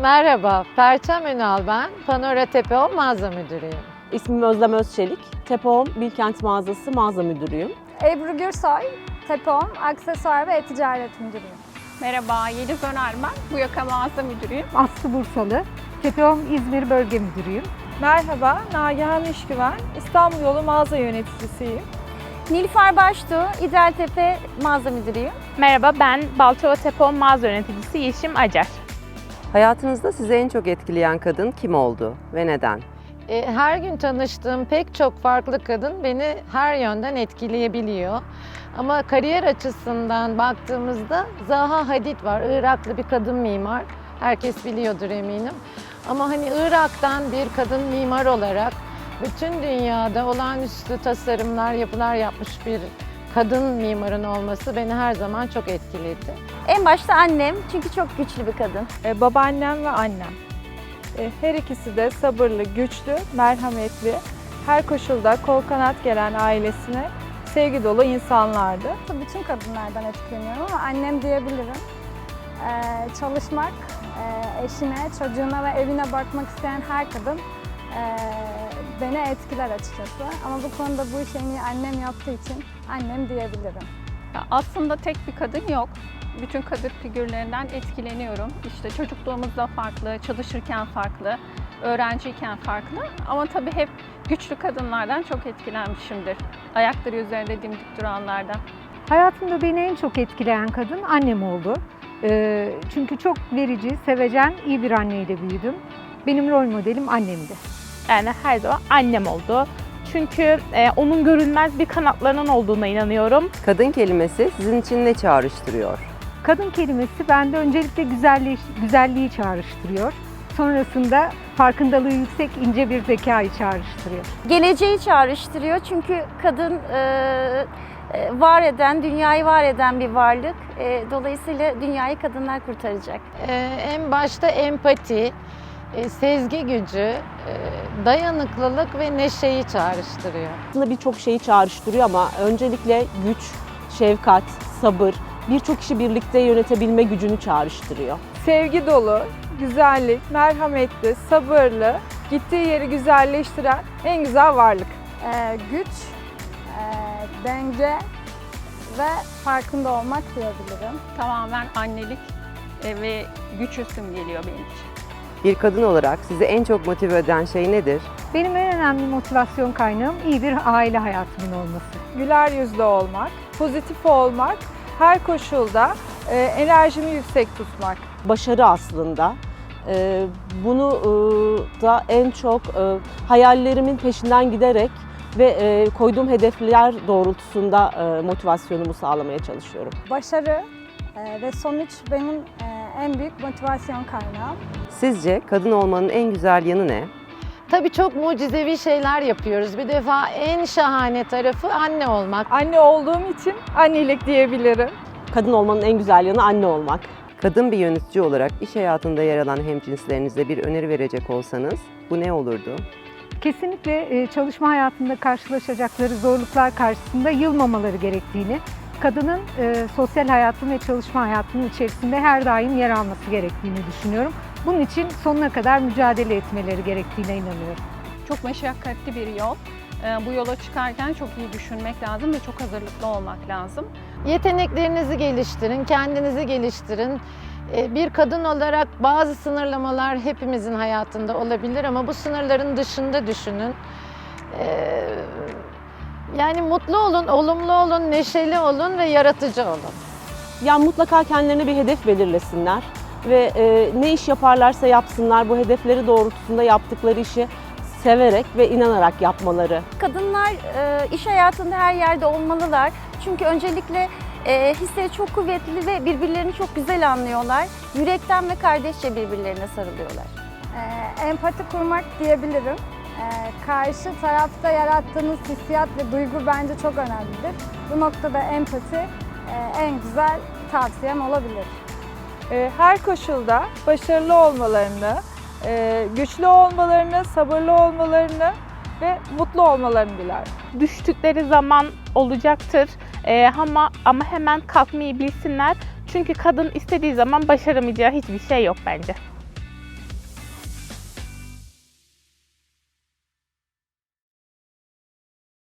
Merhaba, Perçem Ünal ben. Panora Tepeo mağaza müdürüyüm. İsmim Özlem Özçelik. Tepoğum Bilkent Mağazası mağaza müdürüyüm. Ebru Gürsoy, Tepon, Aksesuar ve E-Ticaret Müdürüyüm. Merhaba, Yeliz Öner ben. Bu yaka mağaza müdürüyüm. Aslı Bursalı, Tepeom İzmir Bölge Müdürüyüm. Merhaba, Nagihan İşgüven. İstanbul Yolu mağaza yöneticisiyim. Nilüfer Baştu, İdealtepe Mağaza Müdürüyüm. Merhaba ben Balçova Tepon mağaza yöneticisi Yeşim Acar. Hayatınızda sizi en çok etkileyen kadın kim oldu ve neden? E, Her gün tanıştığım pek çok farklı kadın beni her yönden etkileyebiliyor. Ama kariyer açısından baktığımızda Zaha Hadid var. Iraklı bir kadın mimar. Herkes biliyordur eminim. Ama hani Irak'tan bir kadın mimar olarak bütün dünyada olağanüstü tasarımlar, yapılar yapmış bir kadın mimarın olması beni her zaman çok etkiledi. En başta annem çünkü çok güçlü bir kadın. Ee, babaannem ve annem. Ee, her ikisi de sabırlı, güçlü, merhametli, her koşulda kol kanat gelen ailesine sevgi dolu insanlardı. Bütün kadınlardan etkileniyorum ama annem diyebilirim. Ee, çalışmak, e, eşine, çocuğuna ve evine bakmak isteyen her kadın e, beni etkiler açıkçası. Ama bu konuda bu işi en iyi annem yaptığı için annem diyebilirim. Ya aslında tek bir kadın yok. Bütün kadın figürlerinden etkileniyorum. İşte çocukluğumuzda farklı, çalışırken farklı, öğrenciyken farklı. Ama tabii hep güçlü kadınlardan çok etkilenmişimdir. Ayakları üzerinde dimdik duranlardan. Hayatımda beni en çok etkileyen kadın annem oldu. Ee, çünkü çok verici, sevecen, iyi bir anneyle büyüdüm. Benim rol modelim annemdi. Yani her zaman annem oldu. Çünkü e, onun görünmez bir kanatlarının olduğuna inanıyorum. Kadın kelimesi sizin için ne çağrıştırıyor? Kadın kelimesi bende öncelikle güzelliği, güzelliği çağrıştırıyor. Sonrasında farkındalığı yüksek, ince bir zekayı çağrıştırıyor. Geleceği çağrıştırıyor çünkü kadın e, e, var eden, dünyayı var eden bir varlık. E, dolayısıyla dünyayı kadınlar kurtaracak. Ee, en başta empati, e, sezgi gücü, e, dayanıklılık ve neşeyi çağrıştırıyor. Aslında birçok şeyi çağrıştırıyor ama öncelikle güç, şefkat, sabır, birçok işi birlikte yönetebilme gücünü çağrıştırıyor. Sevgi dolu, güzellik, merhametli, sabırlı, gittiği yeri güzelleştiren en güzel varlık. E, güç, e, denge ve farkında olmak diyebilirim. Tamamen annelik e, ve güç üstün geliyor benim için. Bir kadın olarak sizi en çok motive eden şey nedir? Benim en önemli motivasyon kaynağım iyi bir aile hayatımın olması. Güler yüzlü olmak, pozitif olmak, her koşulda e, enerjimi yüksek tutmak. Başarı aslında. Ee, bunu e, da en çok e, hayallerimin peşinden giderek ve e, koyduğum hedefler doğrultusunda e, motivasyonumu sağlamaya çalışıyorum. Başarı e, ve sonuç benim e, en büyük motivasyon kaynağım. Sizce kadın olmanın en güzel yanı ne? Tabii çok mucizevi şeyler yapıyoruz. Bir defa en şahane tarafı anne olmak. Anne olduğum için annelik diyebilirim. Kadın olmanın en güzel yanı anne olmak. Kadın bir yönetici olarak iş hayatında yer alan hemcinslerinize bir öneri verecek olsanız bu ne olurdu? Kesinlikle e, çalışma hayatında karşılaşacakları zorluklar karşısında yılmamaları gerektiğini, kadının e, sosyal hayatın ve çalışma hayatının içerisinde her daim yer alması gerektiğini düşünüyorum. Bunun için sonuna kadar mücadele etmeleri gerektiğine inanıyorum. Çok meşakkatli bir yol. E, Bu yola çıkarken çok iyi düşünmek lazım ve çok hazırlıklı olmak lazım. Yeteneklerinizi geliştirin, kendinizi geliştirin. Ee, Bir kadın olarak bazı sınırlamalar hepimizin hayatında olabilir ama bu sınırların dışında düşünün. Ee, Yani mutlu olun, olumlu olun, neşeli olun ve yaratıcı olun. Yani mutlaka kendilerine bir hedef belirlesinler ve e, ne iş yaparlarsa yapsınlar bu hedefleri doğrultusunda yaptıkları işi severek ve inanarak yapmaları Kadınlar e, iş hayatında her yerde olmalılar. Çünkü öncelikle e, hisleri çok kuvvetli ve birbirlerini çok güzel anlıyorlar. Yürekten ve kardeşçe birbirlerine sarılıyorlar. E, empati kurmak diyebilirim. E, karşı tarafta yarattığınız hissiyat ve duygu bence çok önemlidir. Bu noktada empati e, en güzel tavsiyem olabilir. E, her koşulda başarılı olmalarını, e, güçlü olmalarını, sabırlı olmalarını ve mutlu olmalarını dilerim. Düştükleri zaman olacaktır E, ama ama hemen kalkmayı bilsinler. Çünkü kadın istediği zaman başaramayacağı hiçbir şey yok bence.